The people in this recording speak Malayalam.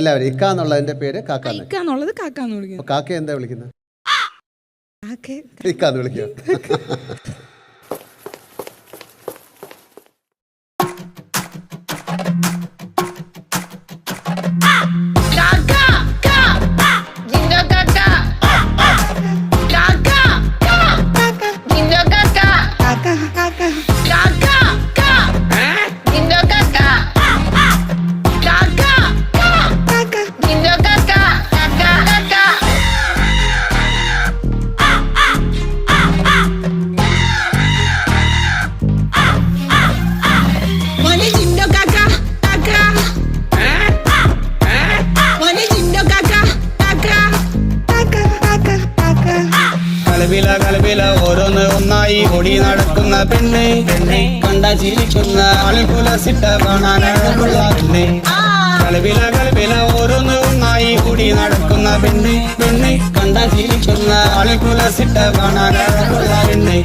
എല്ലാവരും ഇക്ക എന്നുള്ളതിന്റെ പേര് കാക്കാന്ന് ഇക്ക എന്നുള്ളത് കാക്കാന്ന് വിളിക്കുന്നു അപ്പൊ കാക്ക എന്താ വിളിക്കുന്നത് ഇക്ക എന്ന് വിളിക്കുക കാക്ക കാക്ക കാക്ക കലവില കൽവില ഓരോന്ന് ഒന്നായി ഓടി നടക്കുന്ന പെണ്ണ്. പെണ്ണെ. കണ്ട ചിരിക്കുന്ന കാണാൻ അഴകുള്ള പെണ്ണ്. കലവില കൽവില ഓരോന്ന് ഒന്നായി കൂടി നടക്കുന്ന പെണ്ണ്. പെണ്ണ് കണ്ട ചിരിക്കുന്ന കാണാൻ അഴകുള്ള പെണ്ണ്.